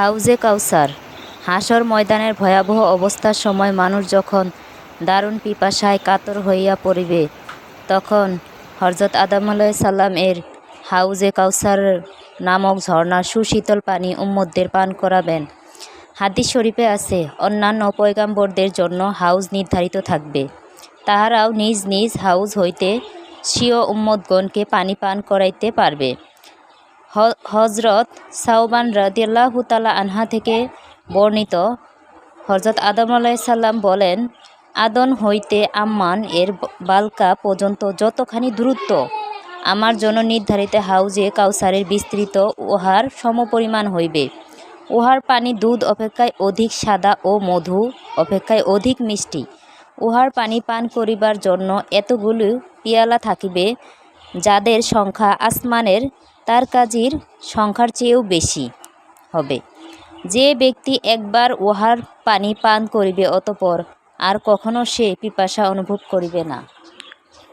হাউজে কাউসার। হাসর ময়দানের ভয়াবহ অবস্থার সময় মানুষ যখন দারুণ পিপাসায় কাতর হইয়া পড়িবে, তখন হজরত আদম সাল্লাম এর হাউজে কাউসার নামক ঝর্ণার সুশীতল পানি উম্মতদের পান করাবেন। হাদিস শরীফে আছে, অন্যান্য পয়গাম্বরদের জন্য হাউজ নির্ধারিত থাকবে। তাহারাও নিজ নিজ হাউজ হইতে স্বীয় উম্মতগণকে পানি পান করাইতে পারবে। হজরত সাউবান রাদিয়াল্লাহু তালা আনহা থেকে বর্ণিত। হজরত আদম সাল্লাম বলেন, আদন হইতে আম্মান এর বালকা পর্যন্ত যতখানি দূরত্ব আমার জন্য নির্ধারিত হাউজে কাউসারের বিস্তৃত উহার সমপরিমাণ হইবে। উহার পানি দুধ অপেক্ষায় অধিক সাদা ও মধু অপেক্ষায় অধিক মিষ্টি। উহার পানি পান করিবার জন্য এতগুলো পিয়ালা থাকিবে, যাদের সংখ্যা আসমানের তার কাজের সংখ্যার চেয়েও বেশি হবে। যে ব্যক্তি একবার উহার পানি পান করিবে, অতপর আর কখনো সে পিপাসা অনুভব করিবে না।